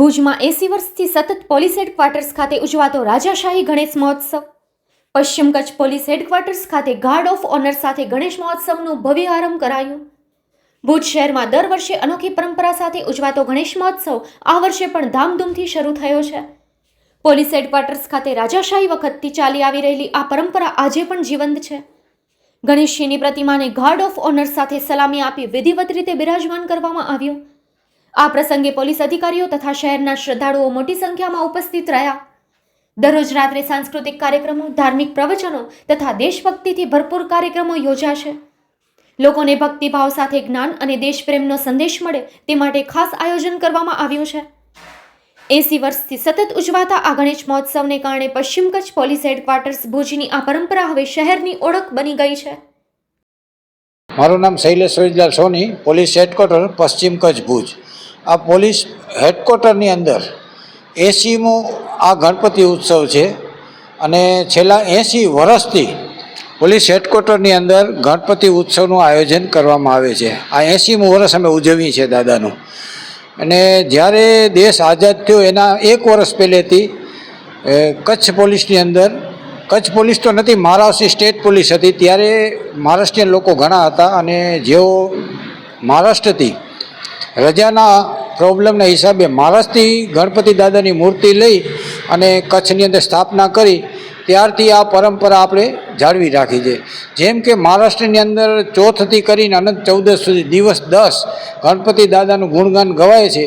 ભુજમાં એસી વર્ષથી સતત પોલીસ હેડક્વાર્ટર્સ ખાતે ઉજવાતો રાજાશાહી ગણેશ મહોત્સવ. પશ્ચિમ કચ્છ પોલીસ હેડક્વાર્ટર્સ ખાતે ગાર્ડ ઓફ ઓનર સાથે ગણેશ મહોત્સવનું ભવ્ય આરંભ કરાયું. ભુજ શહેરમાં દર વર્ષે અનોખી પરંપરા સાથે ઉજવાતો ગણેશ મહોત્સવ આ વર્ષે પણ ધામધૂમથી શરૂ થયો છે. પોલીસ હેડક્વાર્ટર્સ ખાતે રાજાશાહી વખતથી ચાલી આવી રહેલી આ પરંપરા આજે પણ જીવંત છે. ગણેશજીની પ્રતિમાને ગાર્ડ ઓફ ઓનર સાથે સલામી આપી વિધિવત રીતે બિરાજમાન કરવામાં આવ્યો. આ પ્રસંગે પોલીસ અધિકારીઓ તથા શહેરના શ્રદ્ધાળુઓ મોટી સંખ્યામાં ઉપસ્થિત રહ્યા. દરરોજ રાત્રે સાંસ્કૃતિક કાર્યક્રમો, ધાર્મિક પ્રવચનો તથા દેશભક્તિથી ભરપૂર કાર્યક્રમો યોજાશે. લોકોને ભક્તિભાવ સાથે જ્ઞાન અને દેશપ્રેમનો સંદેશ મળે તે માટે ખાસ આયોજન કરવામાં આવ્યું છે. એસી વર્ષથી સતત ઉજવાતા આ ગણેશ મહોત્સવને કારણે પશ્ચિમ કચ્છ પોલીસ હેડક્વાર્ટર્સ ભુજની આ પરંપરા હવે શહેરની ઓળખ બની ગઈ છે. મારું નામ શૈલેષ રોહિતલાલ સોની, પોલીસ હેડક્વાર્ટર, પશ્ચિમ કચ્છ ભુજ. આ પોલીસ હેડક્વાર્ટરની અંદર એસીમો આ ગણપતિ ઉત્સવ છે અને છેલ્લા એંસી વર્ષથી પોલીસ હેડક્વાર્ટરની અંદર ગણપતિ ઉત્સવનું આયોજન કરવામાં આવે છે. આ એંસીમું વર્ષ અમે ઉજવીએ છીએ દાદાનું. અને જ્યારે દેશ આઝાદ થયો એના એક વર્ષ પહેલેથી કચ્છ પોલીસની અંદર, કચ્છ પોલીસ તો નથી મહારાષ્ટ્રની સ્ટેટ પોલીસ હતી. ત્યારે મહારાષ્ટ્રીયન લોકો ઘણા હતા અને જેઓ મહારાષ્ટ્રથી રજાના પ્રોબ્લેમના હિસાબે મહારાષ્ટ્રથી ગણપતિ દાદાની મૂર્તિ લઈ અને કચ્છની અંદર સ્થાપના કરી, ત્યારથી આ પરંપરા આપણે જાળવી રાખી છે. જેમ કે મહારાષ્ટ્રની અંદર ચોથથી કરીને અનંત ચૌદસ સુધી દિવસ દસ ગણપતિ દાદાનું ગુણગાન ગવાય છે.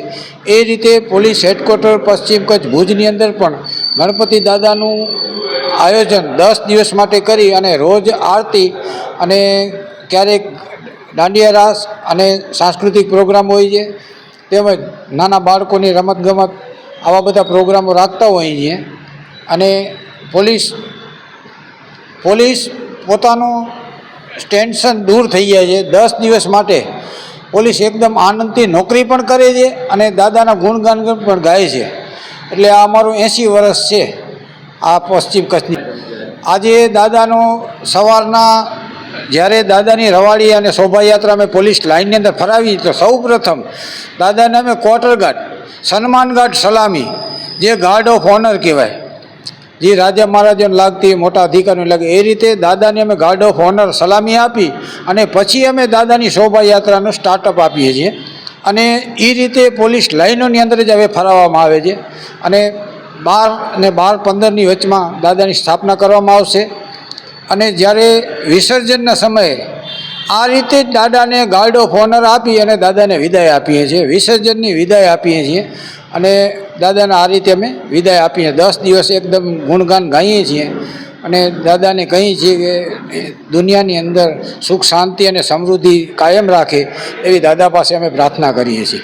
એ રીતે પોલીસ હેડક્વાર્ટર પશ્ચિમ કચ્છ ભુજની અંદર પણ ગણપતિ દાદાનું આયોજન દસ દિવસ માટે કરી અને રોજ આરતી અને ક્યારેક દાંડિયા રાસ અને સાંસ્કૃતિક પ્રોગ્રામ હોય છે. તેમજ નાના બાળકોની રમતગમત આવા બધા પ્રોગ્રામો રાખતા હોઈએ છીએ અને પોલીસ પોલીસ પોતાનું ટેન્શન દૂર થઈ જાય છે. દસ દિવસ માટે પોલીસ એકદમ આનંદથી નોકરી પણ કરે છે અને દાદાના ગુણગાન પણ ગાય છે. એટલે આ અમારું એંસી વર્ષ છે આ પશ્ચિમ કચ્છની. આજે દાદાનો સવારના જ્યારે દાદાની રવાડી અને શોભાયાત્રા અમે પોલીસ લાઇનની અંદર ફરાવી તો સૌ પ્રથમ દાદાને અમે ક્વાર્ટર ગાર્ડ સલામી, જે ગાર્ડ ઓફ ઓનર કહેવાય, જે રાજા મહારાજાને લાગતી મોટા અધિકારીને લાગે, એ રીતે દાદાને અમે ગાર્ડ ઓફ ઓનર સલામી આપી અને પછી અમે દાદાની શોભાયાત્રાનું સ્ટાર્ટઅપ આપીએ છીએ. અને એ રીતે પોલીસ લાઇનોની અંદર જ હવે ફરાવવામાં આવે છે. અને બાર અને બાર પંદરની વચમાં દાદાની સ્થાપના કરવામાં આવશે. અને જ્યારે વિસર્જનના સમયે આ રીતે જ દાદાને ગાર્ડ ઓફ ઓનર આપી અને દાદાને વિદાય આપીએ છીએ. વિસર્જનની વિદાય આપીએ છીએ અને દાદાને આ રીતે અમે વિદાય આપીએ દસ દિવસ એકદમ ગુણગાન ગાઈએ છીએ અને દાદાને કહીએ છીએ કે દુનિયાની અંદર સુખ, શાંતિ અને સમૃદ્ધિ કાયમ રાખે એવી દાદા પાસે અમે પ્રાર્થના કરીએ છીએ.